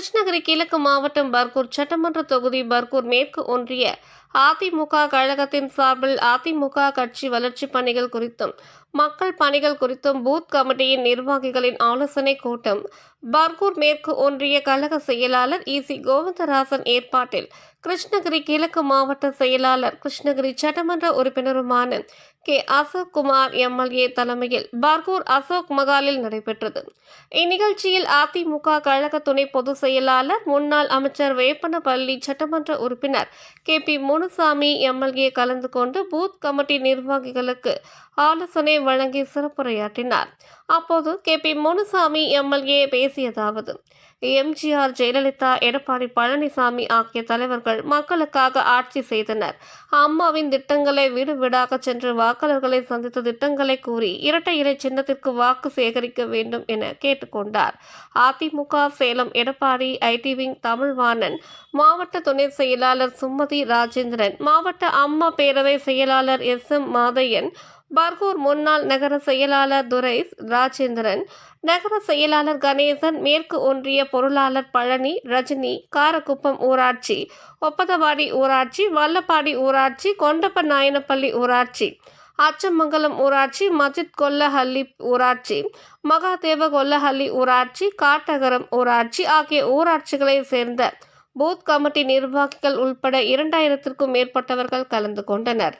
கிருஷ்ணகிரி கிழக்கு மாவட்டம் பர்கூர் சட்டமன்ற தொகுதி பர்கூர் மேற்கு ஒன்றிய அதிமுக கழகத்தின் சார்பில் அதிமுக கட்சி வளர்ச்சிப் பணிகள் குறித்தும் மக்கள் பணிகள் குறித்தும் பூத் கமிட்டியின் நிர்வாகிகளின் ஆலோசனை கூட்டம். பர்கூர் மேற்கு ஒன்றிய கழக செயலாளர் இசி கோவிந்தராசன் ஏற்பாட்டில் கிருஷ்ணகிரி கிழக்கு மாவட்ட செயலாளர் கிருஷ்ணகிரி சட்டமன்ற உறுப்பினருமான கே. அசோக் குமார் எம்எல்ஏ தலைமையில் பர்கூர் அசோக் மகாலில் நடைபெற்றது. இந்நிகழ்ச்சியில் அதிமுக கழக துணை பொதுச் செயலாளர் முன்னாள் அமைச்சர் வேப்பனப்பள்ளி சட்டமன்ற உறுப்பினர் கே. பி. முனுசாமி எம்எல்ஏ கலந்து கொண்டு பூத் கமிட்டி நிர்வாகிகளுக்கு ஆலோசனை வழங்கி சிறப்புரையாற்றினார். அப்போது கே பி முனுசாமி எம்எல்ஏ பேசியதாவது எம்ஜிஆர் ஜெயலலிதா எடப்பாடி பழனிசாமி ஆகிய தலைவர்கள் மக்களுக்காக ஆட்சி செய்தனர். அம்மாவின் திட்டங்களை வீடு வீடாக சென்று வாக்காளர்களை சந்தித்த திட்டங்களை கூறி இரட்டை இலை சின்னத்திற்கு வாக்கு சேகரிக்க வேண்டும் என கேட்டுக்கொண்டார். அதிமுக சேலம் எடப்பாடி ஐடி விங் தமிழ்வாணன் மாவட்ட துணை செயலாளர் சுமதி ராஜேந்திரன் மாவட்ட அம்மா பேரவை செயலாளர் எஸ் எம் மாதையன் பர்கூர் முன்னாள் நகர செயலாளர் துரை ராஜேந்திரன் நகர செயலாளர் கணேசன் மேற்கு ஒன்றிய பொருளாளர் பழனி ரஜினி காரக்குப்பம் ஊராட்சி ஒப்பதவாடி ஊராட்சி வல்லப்பாடி ஊராட்சி கொண்டப்ப நாயனப்பள்ளி ஊராட்சி அச்சமங்கலம் ஊராட்சி மஜித் கொல்லஹள்ளி ஊராட்சி மகாதேவ கொல்லஹள்ளி ஊராட்சி காட்டகரம் ஊராட்சி ஆகிய ஊராட்சிகளை சேர்ந்த பூத் கமிட்டி நிர்வாகிகள் உள்பட இரண்டாயிரத்திற்கும் மேற்பட்டவர்கள் கலந்து கொண்டனர்.